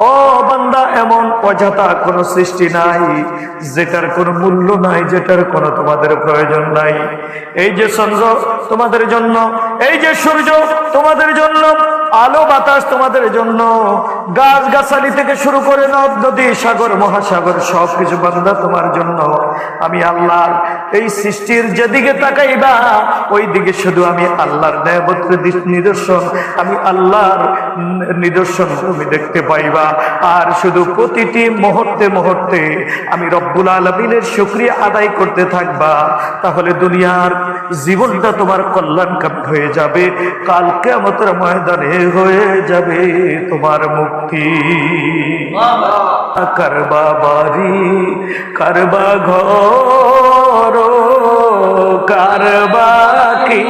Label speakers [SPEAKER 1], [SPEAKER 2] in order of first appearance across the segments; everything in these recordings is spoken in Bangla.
[SPEAKER 1] ও বান্দা, এমন অযথা কোনো সৃষ্টি নাই, যেটার কোনো মূল্য নাই, যেটার কোনো তোমাদের প্রয়োজন নাই। এই যে চন্দ্র তোমাদের জন্য, এই যে সূর্য তোমাদের জন্য আলো বাতাস তোমাদের জন্য। গাছ গাছালি থেকে শুরু করে নদ, নদী, সাগর, মহাসাগর সব কিছু বান্দা তোমার জন্য। আমি আল্লাহর এই সৃষ্টির যেদিকে তাকাইবা ওই দিকে শুধু আমি আল্লাহর নিদর্শন। আমি আল্লাহর নিদর্শন তুমি দেখতে পাইবা। আর শুধু প্রতিটি মুহূর্তে মুহূর্তে আমি রব্বুল আলমিনের শুক্রিয়া আদায় করতে থাকবা। তাহলে দুনিয়ার জীবনটা তোমার কল্যাণকামী হয়ে যাবে। কালকে আমাদের ময়দানে হয়ে যাবে তোমার মুক্তি। কারবা বাড়ি, কারবা ঘর, কারবা কি?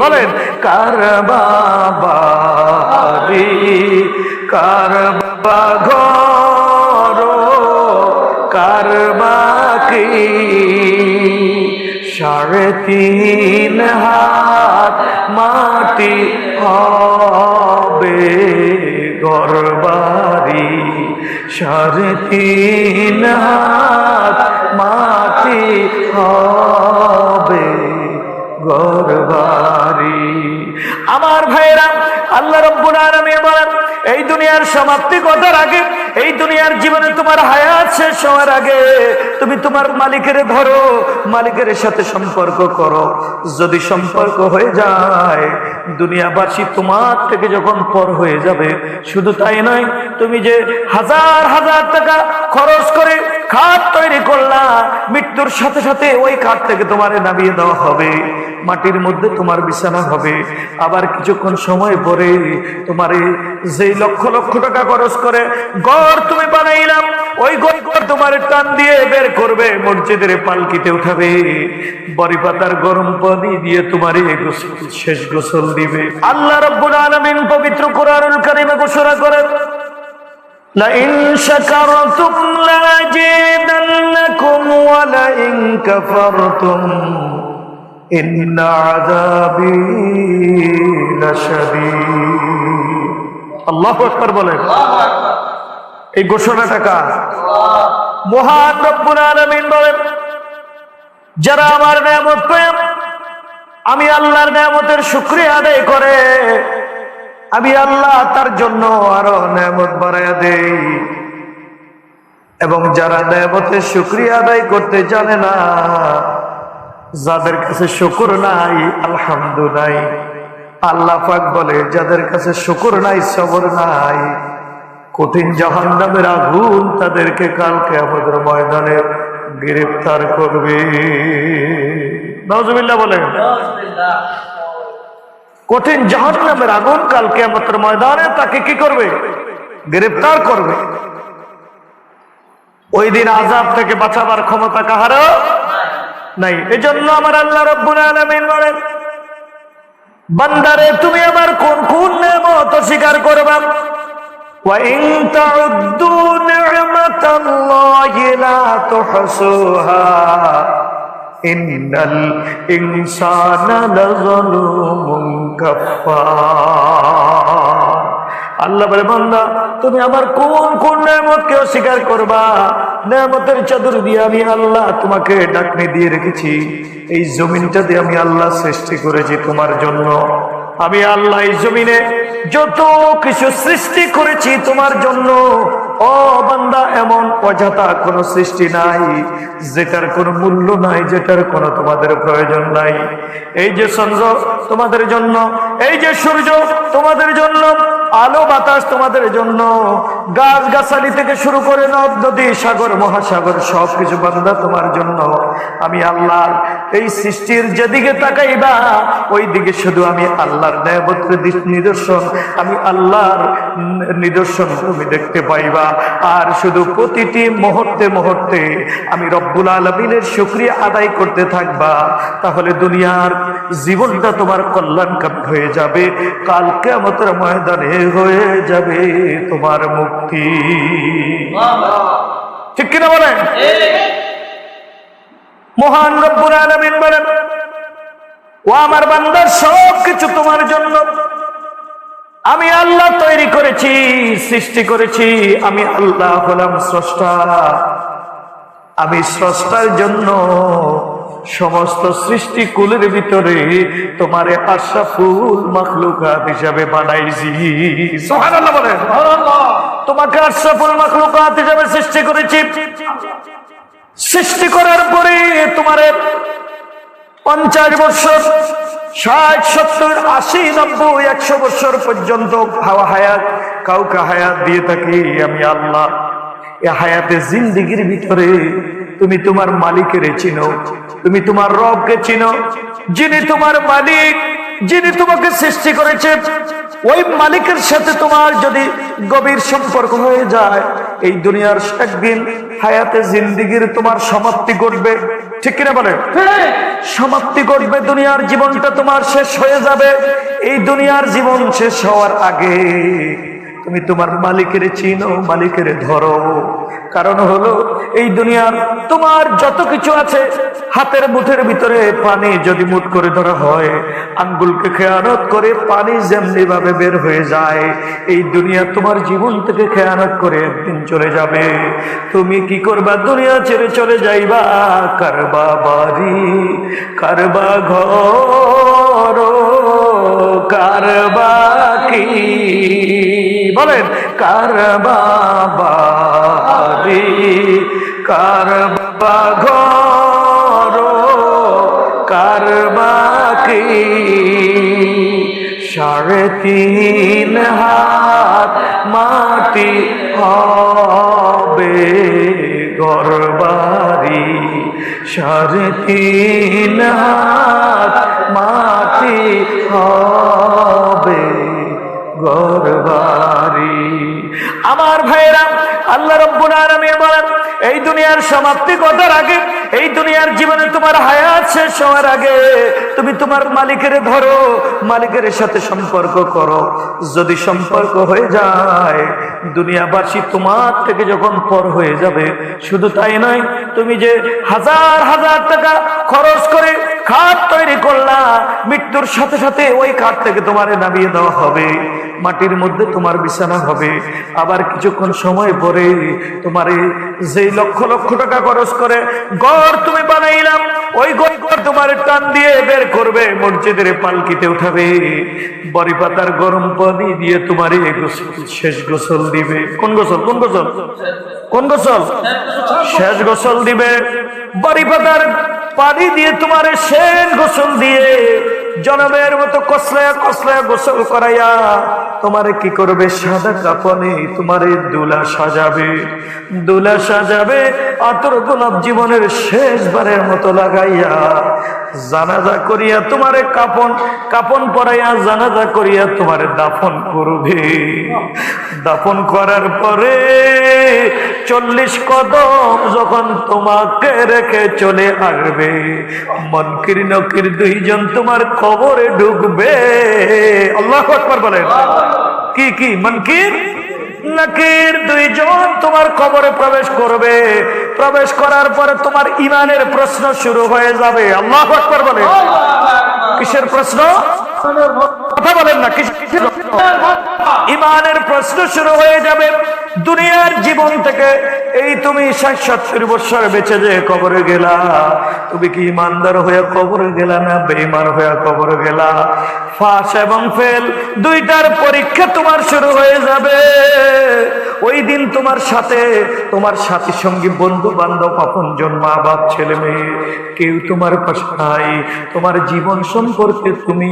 [SPEAKER 1] বলেন, কারবা বাড়ি, কারবা ঘর, কারবা কি? সাড়ে তিন হাত মাটি হবে গরবারি সাড়ে মাটি হবে গরবারি আমার ভাইরা আল্লাহ রব্বুল আলামিন বলেন, এই দুনিয়ার সমাপ্তি করার আগে এই দুনিয়ার জীবনে তোমার হায়াত শেষ হওয়ার আগে তুমি তোমার মালিকের ধরো, মালিকের সাথে সম্পর্ক করো। যদি সম্পর্ক হয়ে যায়, দুনিয়াবাসী তোমার থেকে যখন পর হয়ে যাবে, শুধু তাই নয়, তুমি যে হাজার হাজার টাকা খরচ করে খাট তৈরি করলা, মৃত্যুর সাথে সাথে ওই খাট থেকে তোমারে নামিয়ে দেওয়া হবে। মাটির মধ্যে তোমার বিছানা হবে। আবার কিছুক্ষণ সময় পরে তোমারে যেই লক্ষ লক্ষ টাকা খরচ করে গড় তুমি বানাইলাম ওই গড় তোমার টান দিয়ে বের করবে, মসজিদের পালকিতে উঠাবে। বড়ি পাতার গরম পানি দিয়ে তোমার শেষ গোসল দিবে। আল্লাহ রব্বুল আলামিন পবিত্র কোরআনুল কারিমে ঘোষণা করেন لئن شكرتم لأزيدنكم ولئن كفرتم إن عذابي لشديد আল্লাহু আকবার বলেন এই ঘোষণাটা কার মহান রব্বুল আলামিন বলেন যারা আমার নিয়ামত পেয়ে আমি আল্লাহর নিয়ামতের শুকরিয়া আদায় করে আমি আল্লাহ তার জন্য আরও নেমত বাড়াইয়া দেই। এবং যারা নেমতের শুক্রিয়া আদায় করতে জানে না, যাদের কাছে শুকুর নাই আলহামদু নাই আল্লাহ পাক বলে, যাদের কাছে শুকুর নাই, সবর নাই। কঠিন জাহান নামের আগুন তাদেরকে কালকে আমাদের ময়দানে গ্রেফতার করবে। নজবিল্লা বলেন। কঠিন জাহান নামের আগুন কালকে আমাদের ময়দানে তাকে কি করবে গ্রেফতার করবে ওই দিন আজাব থেকে বাঁচাবার ক্ষমতা কাহারও নাই এজন্য আমার আল্লাহ রব্বুল আলামিন বলেন বান্দারে তুমি আমার কোন কোন নেমত স্বীকার করবা وإن تعدوا نعمة الله لا تحصوها ইন্নাল ইনসানা লাযালুমুন কাফফার আল্লাহ বলে, বান্দা, তুমি আমার কোন কোন নেয়ামতকে অস্বীকার করবা? নেয়ামতের চাদর দিয়ে আমি আল্লাহ তোমাকে ডাকনি দিয়ে রেখেছি। এই জমিনটা দিয়ে আমি আল্লাহ সৃষ্টি করেছি তোমার জন্য। আমি আল্লাহ এই জমিনে যত কিছু সৃষ্টি করেছি তোমার জন্য ও বান্দা, এমন অযথা কোনো সৃষ্টি নাই, যেটার কোনো মূল্য নাই, যেটার কোনো তোমাদের প্রয়োজন নাই। এই যে চন্দ্র তোমাদের জন্য, এই যে সূর্য তোমাদের জন্য আলো বাতাস তোমাদের জন্য। গাছ গাছালি থেকে শুরু করে নদ, নদী, সাগর, মহাসাগর সব কিছু বান্দা তোমার জন্য। আমি আল্লাহর এই সৃষ্টির যেদিকে তাকাইবা ওই দিকে শুধু আমি আল্লাহর ন্যায়বত্র নিদর্শন, আমি আল্লাহর নিদর্শন তুমি দেখতে পাইবা। আর শুধু প্রতিটি মুহূর্তে মুহূর্তে আমি রব্বুল আলমিনের শুক্রিয়া আদায় করতে থাকবা। তাহলে দুনিয়ার জীবনটা তোমার কল্যাণকামী হয়ে যাবে। কালকে আমাদের ময়দানে হয়ে যাবে তোমার মুক্তি। ঠিক কিনা বলেন? মহান রব্বুল আলমিন বলেন, ও আমার বান্দার সব কিছু তোমার জন্য। আমি আল্লাহ তৈরি করেছি, সৃষ্টি করেছি, আমি আল্লাহ হলাম স্রষ্টা। আমি স্রষ্টার জন্য সমস্ত সৃষ্টি কুলের ভিতরে তোমারে আশরাফুল মখলুকাত হিসাবে বানাইছি। সুবহানাল্লাহ বলেন তোমাকে আশরাফুল মখলুকাত হিসাবে সৃষ্টি করেছি। সৃষ্টি করার পরে তোমারে পঞ্চাশ বছর ষাট সত্তর আশি নব্বই একশো বছর পর্যন্ত হাওয়া হায়াত কাউকে হায়াত দিয়ে থাকি আমি আল্লাহ। এ হায়াতে জিন্দিগির ভিতরে তুমি তোমার মালিকের চিনো, তুমি তোমার রবকে চিনো। যিনি তোমার মালিক, যিনি তোমাকে সৃষ্টি করেছে, ওই মালিকের সাথে তোমার যদি গভীর সম্পর্ক হয়ে যায়, এই দুনিয়ার একদিন হায়াতে জিন্দিগির তোমার সমাপ্তি ঘটবে। ঠিক কিনা বলে সমাপ্তি ঘটবে, দুনিয়ার জীবনটা তোমার শেষ হয়ে যাবে। এই দুনিয়ার জীবন শেষ হওয়ার আগে তুমি তোমার মালিকের চিনো, মালিকের ধরো। কারণ হলো, এই দুনিয়ার তোমার যত কিছু আছে, হাতের মুঠের ভিতরে পানি যদি মুঠ করে ধরা হয়, আঙ্গুলকে খেয়ানত করে পানি যেমনি ভাবে বের হয়ে যায়, এই দুনিয়া তোমার জীবন থেকে খেয়ানত করে একদিন চলে যাবে। তুমি কি করবা? দুনিয়া ছেড়ে চলে যাইবা। কারবা বাড়ি, কারবা ঘর, কারবা কি? বলেন কারবা বাড়ি কারবা ঘর কারবা কি সাড়ে তিন হাত মাটি হবে গরবারি সাড়ে তিন হাত মাটি হবে গরবারি আমার ভাইরা আল্লাহ রব্বুল আলামিন বলেন, এই দুনিয়ার সমাপ্তি ঘটার আগে, এই দুনিয়ার জীবনে তোমার হায়াত শেষ হওয়ার আগে তুমি তোমার মালিকের ধরো মালিকের সাথে সম্পর্ক করো। যদি সম্পর্ক হয়ে যায়, দুনিয়াবাসী তোমার থেকে যখন পর হয়ে যাবে, শুধু তাই নয়, তুমি যে হাজার হাজার টাকা খরচ করে খাট তৈরি করলা, মৃত্যুর সাথে সাথে ওই খাট থেকে তোমার নামিয়ে দেওয়া হবে। মাটির মধ্যে তোমার বিছানা হবে। আবার কিছুক্ষণ সময় পরে তোমার যে লক্ষ লক্ষ টাকা খরচ করে গড় তুমি বানাইলাম, ওই গড় গড় তোমার টান দিয়ে বের করবে, মসজিদের পালকিতে উঠাবে। বড়ি পাতার গরম পানি দিয়ে তোমার শেষ গোসল দিবে। কোন গোসল কোন গোসল? কোন গোসল? শেষ গোসল দিবে। বড়ি পাতার পানি দিয়ে তোমার শেষ গোসল দিয়ে জনমের মতো কসলায়া কসলায়া গোসল করাইয়া, তোমারে কি করবে সাদা কাপনে তোমারে দুলা সাজাবে দুলা সাজাবে, আতর গোলাপ জীবনের শেষবারের মতো লাগাইয়া জানাজা করিয়া তোমারে কাপন কাপন পরাইয়া জানাজা করিয়া তোমারে দাফন করবে। দাফন করার পরে চল্লিশ কদম যখন তোমাকে রেখে চলে আসবে মনকির নকির দুইজন তোমার কবরে ঢুকবে। আল্লাহ বলেন। কি কি মনকির নাকির দুইজন তোমার কবরে প্রবেশ করবে। প্রবেশ করার পরে তোমার ইমানের প্রশ্ন শুরু হয়ে যাবে। আল্লাহ আকবার বলে কিসের প্রশ্ন? কথা বলেন না, কিসের ইমানের প্রশ্ন শুরু হয়ে যাবে দুনিয়ার জীবন থেকে। এই তুমি ষাট সত্তর বছর বেঁচে যে কবরে গেলা, তুমি কি ইমানদার হয়ে কবরে গেলা না বেঈমান হয়ে কবরে গেলা? ফাঁস এবং ফেল, দুইটার পরীক্ষা তোমার শুরু হয়ে যাবে। ওই দিন তোমার সাথে তোমার সাথী সঙ্গী বন্ধু বান্ধব আপন মা বাপ ছেলে মেয়ে, কেউ তোমার পাশে নাই। তোমার জীবন সম্পর্কে তুমি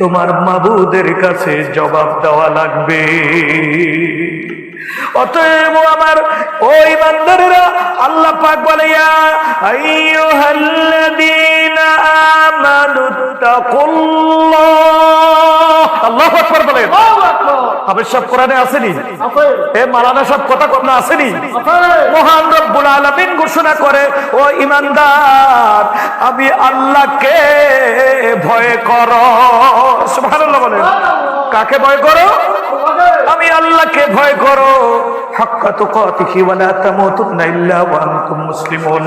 [SPEAKER 1] তোমার মাবুদের কাছে জবাব দেওয়া লাগবে। অতএব আমার ওই বান্দারেরা আল্লাহ পাক বলে আইয়ুহাল্লাযীনা আমানু তাকুল্লাহ। আল্লাহু আকবার বলেন। হাফেজ সাহেব কোরআনে আসেনি? এ মালানা সব কথা কথা আসেনি? মহান রব্বুল আলামিন ঘোষণা করে ও ইমানদার আমি আল্লাহকে ভয় করো। সুবহানাল্লাহ বলেন। কাকে ভয় করো? আমি আল্লাহকে ভয় করো। মুসলিমুন।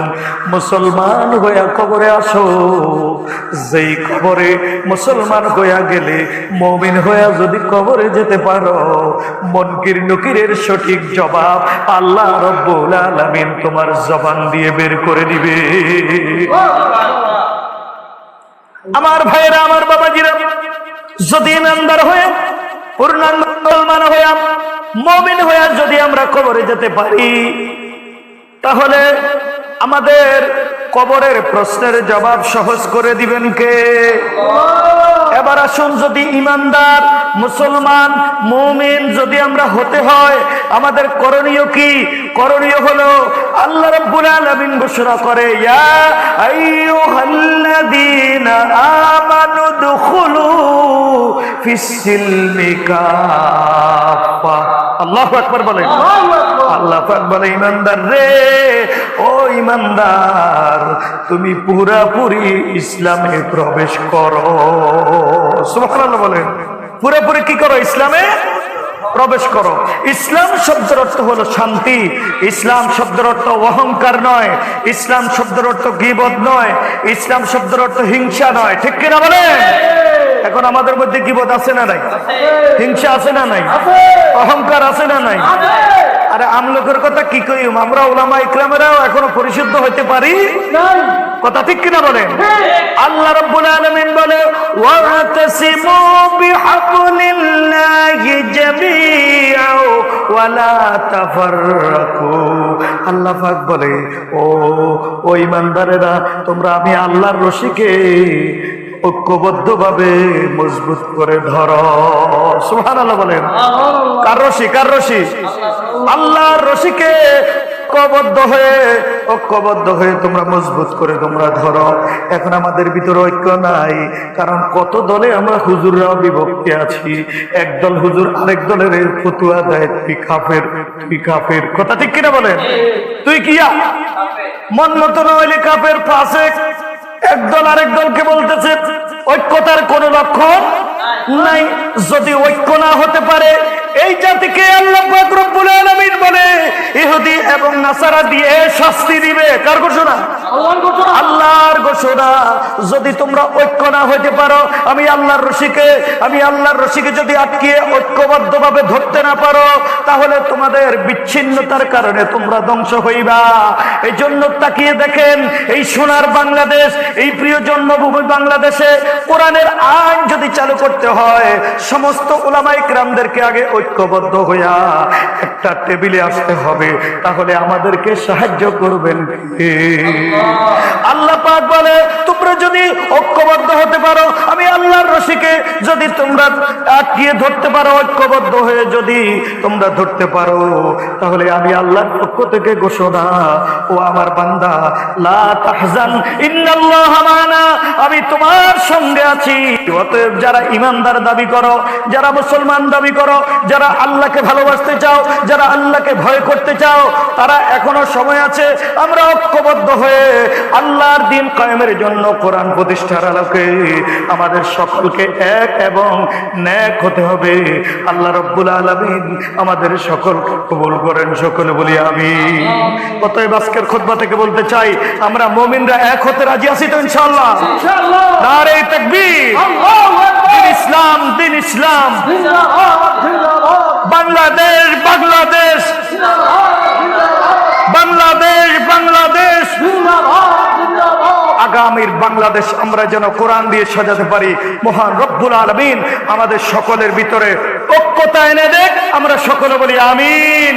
[SPEAKER 1] হইয়া কবরে আসো। যেই কবরে মুসলমান হইয়া গেলে, মুমিন হইয়া যদি কবরে যেতে পারো মনকির নকিরের সঠিক জবাব আল্লাহ রব্বুল আলামিন তোমার জবান দিয়ে বের করে দিবে। আমার ভাইয়েরা, আমার বাবাজিরা, যদি ইমানদার হয়ে পূর্ণাঙ্গ মুসলমান হইয়া মমিন হইয়া যদি আমরা কবরে যেতে পারি তাহলে আমাদের কবরের প্রশ্নের জবাব সহজ করে দিবেন কে? এবার আসুন যদি ইমানদার মুসলমান মুমিন যদি আমরা হতে হয় আমাদের করণীয় কি? করণীয় হলো আল্লাহ রাব্বুল আলামিন ঘোষণা করে ইয়া আইয়ুহাল্লাযীনা আমানু দুখুলু ফিস-সিলমি কাফা আল্লাহু আকবার বলেন। আল্লাহ পাক বলে ইমানদার রে ও ইমানদার। তুমি পুরাপুরি ইসলামে প্রবেশ করো। সুবহানাল্লাহ বলেন। পুরোপুরি কি করো ইসলামে? প্রবেশ করো। ইসলাম শব্দের অর্থ হলো শান্তি। ইসলাম শব্দের অর্থ অহংকার নয়। ইসলাম শব্দের অর্থ গিবদ নয়। ইসলাম শব্দের অর্থ হিংসা নয়। ঠিক কিনা বলেন? এখন আমাদের মধ্যে গিবদ আছে না নাই? হিংসা আছে না নাই? অহংকার আছে না নাই? আরে আমলোকের কথা কি কইম? আমরা ওলামা ইকরামেরাও এখনও পরিশুদ্ধ হইতে পারি? কথা ঠিক কিনা বলেন? আল্লাহ রাব্বুল আলামিন বলে ওয়াতাসিমু বিহাবলিল্লাহি জামিআ ওয়ালা তাফাররাকু। আল্লাহ পাক বলে ও ও ইমানদারেরা তোমরা আমি আল্লাহর রশিকে ঐক্যবদ্ধভাবে মজবুত করে ধরো। সুবহানাল্লাহ বলেন। কার রশি? কার রশি? আল্লাহর রশিকে ঐক্যবদ্ধ হয়ে ঐক্যবদ্ধ হয়ে তোমরা মজবুত করে তোমরা ধরো। এখন আমাদের ভিতরে ঐক্য নাই কারণ কত দলে আমরা হুজুররাও বিভক্তি আছি। একদল হুজুর আরেক দলের এই ফতুয়া দেয় তুই কাফের তুই কাফের। কথা ঠিক কিনা বলেন? তুই কিয়া মন মতো নইলে কাফের ফাসেক একদল আরেক দলকে বলতেছে ঐক্যতার কোন লক্ষণ নাই। যদি ঐক্য না হতে পারে এই জাতিকে আল্লাহ রব্বুল আলামিন বলে ইহুদি এবং নাসারা দিয়ে শাস্তি দিবে। কার ঘোষণা? আল্লাহর ঘোষণা। যদি তোমরা ঐক্য না হইতে পারো আমি আল্লাহর রশিকে আমি আল্লাহর রশিকে যদি আটকিয়ে ঐক্যবদ্ধ ভাবে ধরতে না পারো তাহলে তোমাদের বিচ্ছিন্নতার কারণে তোমরা ধ্বংস হইবা। এই জন্য তাকিয়ে দেখেন এই সোনার বাংলাদেশ এই প্রিয় জন্মভূমি বাংলাদেশে কোরআনের আইন যদি চালু করতে হয় সমস্ত ওলামাই ক্রামদেরকে আগে ঐক্যবদ্ধ হইয়া একটা টেবিলে আসতে হবে, তাহলে আমাদেরকে সাহায্য করবেন। আল্লাহ পাক বলে, তোমরা যদি ঐক্যবদ্ধ হতে পারো, আমি আল্লাহর রশিকে যদি তোমরা আটকিয়ে ধরতে পারো, ঐক্যবদ্ধ হয়ে যদি তোমরা ধরতে পারো, তাহলে আমি আল্লাহর পক্ষ থেকে ঘোষণা, ও আমার বান্দা, লা তাহজান, ইন্নাল্লাহ মানা, আমি তোমার সঙ্গে আছি। অতএব যারা ইমানদার দাবি করো, যারা মুসলমান দাবি করো যারা আল্লাহকে ভালোবাসতে চাও যারা আল্লাহকে ভয় করতে চাও তারা এখনও সময় আছে। আমরা ঐক্যবদ্ধ হয়ে আল্লাহর দিন কায়েমের জন্য কোরআন প্রতিষ্ঠার আলোকে আমাদের সকলকে এক এবং ন্যাক হতে হবে। আল্লাহ রব্বুল আলমিন আমাদের সকল কবুল করেন সকলে বলি আমি অতএব আজকের খোদবা থেকে বলতে চাই আমরা মমিনরা এক হতে রাজি আছি তো ইনশাল্লাহ তার নারে তাকবীর। দিন ইসলাম, দিন ইসলাম। বাংলাদেশ বাংলাদেশ। বাংলাদেশ বাংলাদেশ। আগামীর বাংলাদেশ আমরা যেন কোরআন দিয়ে সাজাতে পারি। মহান রব্বুল আলমিন আমাদের সকলের ভিতরে ঐক্যতা এনে দেখ। আমরা সকলে বলি আমিন।